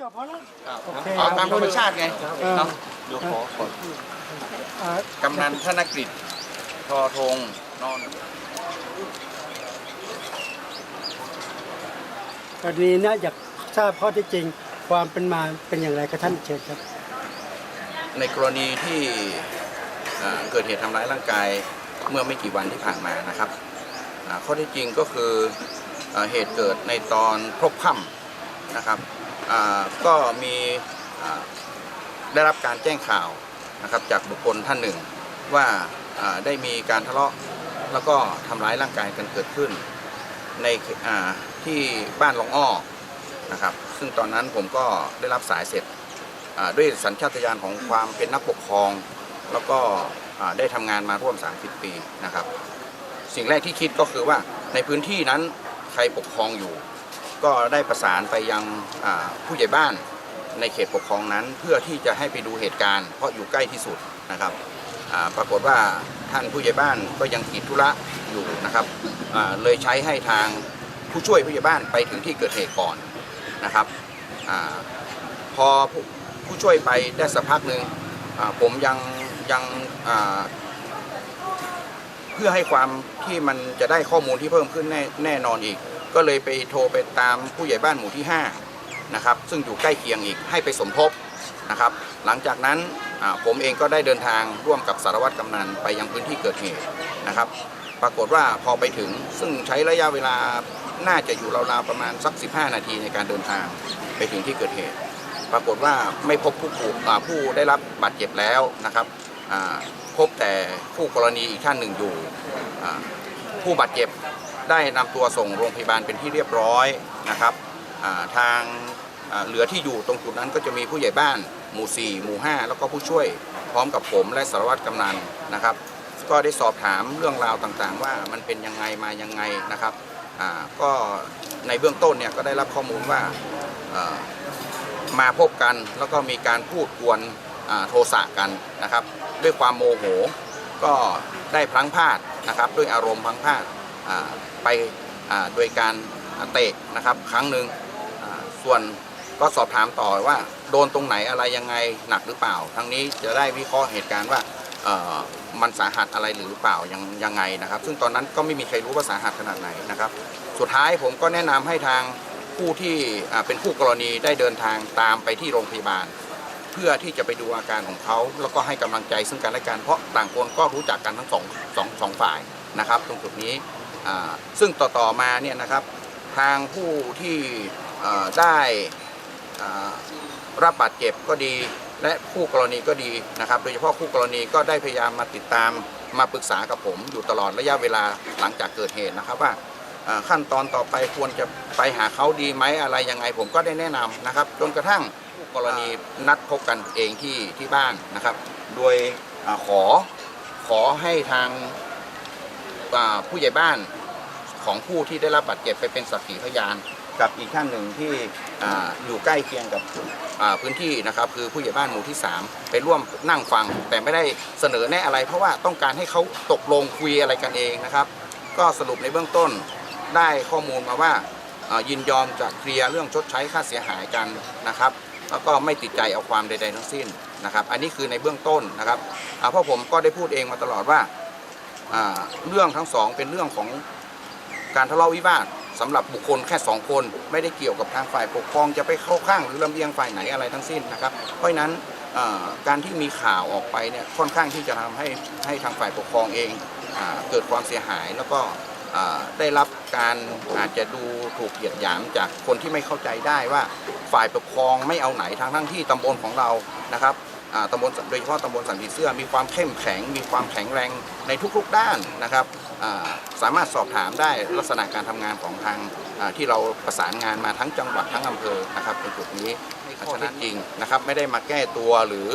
จบพอแล้วโอเคเอาตามธรรมชาติไงเออเนาะเดี๋ยวขอขออ่ากำนันธนกฤษทอทงนอนกรณีเนี้อยากทราบข้อเที่จริงความเป็นมาเป็นอย่างไรครับท่านเชิญครับ ในกรณีที่อ่าเกิดเหตุทำร้ายร่างกายเมื่อไม่กี่วันที่ผ่านมานะครับอ่าข้อเที่จริงก็คืออาเหตุเกิดในตอนพบค่ำนะครับอ่า ก็มีได้รับการแจ้งข่าวนะครับจากบุคคลท่านหนึ่งว่าได้มีการทะเลาะแล้วก็ทำร้ายร่างกายกันเกิดขึ้น ในที่บ้านลองอ้อนะครับ ซึ่งตอนนั้นผมก็ได้รับสายเสร็จด้วยสัญชาตญาณของความเป็นนักปกครอง แล้วก็ได้ทำงานมาร่วม 30 ปีนะครับ สิ่งแรกที่คิดก็คือว่าในพื้นที่นั้นใครปกครองอยู่ ก็ได้ประสานไปยังผู้ใหญ่บ้านในเขตปกครองนั้น เพื่อที่จะให้ไปดูเหตุการณ์เพราะอยู่ใกล้ที่สุดนะครับปรากฏว่าท่านผู้ใหญ่บ้านก็ยังติดธุระอยู่นะครับเลยใช้ให้ทางผู้ช่วยผู้ใหญ่บ้านไปถึงที่เกิดเหตุก่อนนะครับอพอผู้ผู้ช่วยไปได้สักพักหนึ่งผมยังยังเพื่อให้ความที่มันจะได้ข้อมูลที่เพิ่มขึ้นแน่แน่นอนอีก ก็เลยไปโทรไปตามผู้ใหญ่บ้านหมู่ที่5นะครับซึ่งอยู่ใกล้เคียงอีกให้ไปสมทบนะครับหลังจากนั้นผมเองก็ได้เดินทางร่วมกับสารวัตรกำนันไปยังพื้นที่เกิดเหตุนะครับ ปรากฏว่าพอไปถึงซึ่งใช้ระยะเวลาน่าจะอยู่ราวๆประมาณสัก 15 นาทีในการเดินทางไปถึงที่เกิดเหตุ ปรากฏว่าไม่พบผู้ถูกผู้ได้รับบาดเจ็บแล้วนะครับพบแต่ผู้กรณีอีกท่านหนึ่งอยู่ผู้บาดเจ็บ ได้นำตัวส่งโรงพยาบาลเป็นที่เรียบร้อยนะครับทางเหลือที่อยู่ตรงจุดนั้นก็จะมีผู้ใหญ่บ้านหมู่ 4 หมู่ 5 แล้วก็ผู้ช่วยพร้อมกับผมและสารวัตรกำนันนะครับ ก็ได้สอบถามเรื่องราวต่างๆ ว่ามันเป็นยังไงมายังไงนะครับก็ในเบื้องต้นเนี่ยก็ได้รับข้อมูลว่ามาพบกันแล้วก็มีการพูดกวนโทสะกันนะครับ ด้วยความโมโหก็ได้พลั้งพลาดนะครับ ด้วยอารมณ์พลั้งพลาด ไปโดยการเตะนะครับครั้งหนึ่งส่วนก็สอบถามต่อว่าโดนตรงไหนอะไรยังไงหนักหรือเปล่า ทั้งนี้จะได้วิเคราะห์เหตุการณ์ว่ามันสาหัสอะไรหรือเปล่ายังยังไงนะครับ ซึ่งตอนนั้นก็ไม่มีใครรู้ว่าสาหัสขนาดไหนนะครับ สุดท้ายผมก็แนะนำให้ทางผู้ที่เป็นผู้กรณีได้เดินทางตามไปที่โรงพยาบาล เพื่อที่จะไปดูอาการของเขา แล้วก็ให้กำลังใจซึ่งกันและกันเพราะต่างคนก็รู้จักกันทั้งสองสองสองฝ่ายนะครับ ตรงจุดนี้ ซึ่งต่อต่อมาเนี่ยนะครับทางผู้ที่ได้รับบาดเจ็บก็ดี และผู้กรณีก็ดีนะครับ โดยเฉพาะผู้กรณีก็ได้พยายามมาติดตามมาปรึกษากับผมอยู่ตลอดระยะเวลาหลังจากเกิดเหตุนะครับว่าขั้นตอนต่อไปควรจะไปหาเขาดีไหมอะไรยังไงผมก็ได้แนะนำนะครับ จนกระทั่งกรณีนัดพบกันเองที่ที่บ้านนะครับ โดยอขอขอให้ทาง ผู้ใหญ่บ้านของผู้ที่ได้รับบาดเจ็บไปเป็นสักขีพยาน กับอีกท่านหนึ่งที่อ่าอยู่ใกล้เคียงกับอ่าพื้นที่นะครับ คือผู้ใหญ่บ้านหมู่ที่ 3 ไปร่วมนั่งฟัง แต่ไม่ได้เสนอแนะอะไร เพราะว่าต้องการให้เขาตกลงคุยอะไรกันเองนะครับ ก็สรุปในเบื้องต้นได้ข้อมูลมาว่าเอ่อยินยอมจะเคลียร์เรื่องชดใช้ค่าเสียหายกันนะครับแล้วก็ไม่ติดใจเอาความใดๆทั้งสิ้นนะครับ อันนี้คือในเบื้องต้นนะครับอ่าเพราะผมก็ได้พูดเองมาตลอดว่าอ่า เรื่องทั้งสองเป็นเรื่องของการทะเลาะวิวาทสำหรับบุคคลแค่สองคน ไม่ได้เกี่ยวกับทางฝ่ายปกครองจะไปเข้าข้างหรือลำเอียงฝ่ายไหนอะไรทั้งสิ้นนะครับ เพราะนั้นการที่มีข่าวออกไปเนี่ยค่อนข้างที่จะทำให้ให้ทางฝ่ายปกครองเองอเกิดความเสียหายแล้วก็ได้รับการอาจจะดูถูกเหยียดหยามจากคนที่ไม่เข้าใจได้ว่าฝ่ายปกครองไม่เอาไหนทางทั้งที่ตำบลของเรานะครับ ตำบลโดยเฉพาะตำบลสันติเสื้อมีความเข้มแข็ง มีความแข็งแรงในทุกๆด้านนะครับสามารถสอบถามได้ลักษณะการทำงานของทางที่เราประสานงานมาทั้งจังหวัดทั้งอำเภอนะครับในจุดนี้ข้อเท็จจริงนะครับไม่ได้มาแก้ตัวหรือ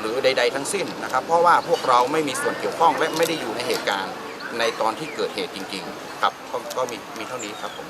หรือใด ๆ ทั้งสิ้นนะครับ เพราะว่าพวกเราไม่มีส่วนเกี่ยวข้องและไม่ได้อยู่ในเหตุการณ์ในตอนที่เกิดเหตุจริง ๆ ครับก็ก็มีมีเท่านี้ครับผม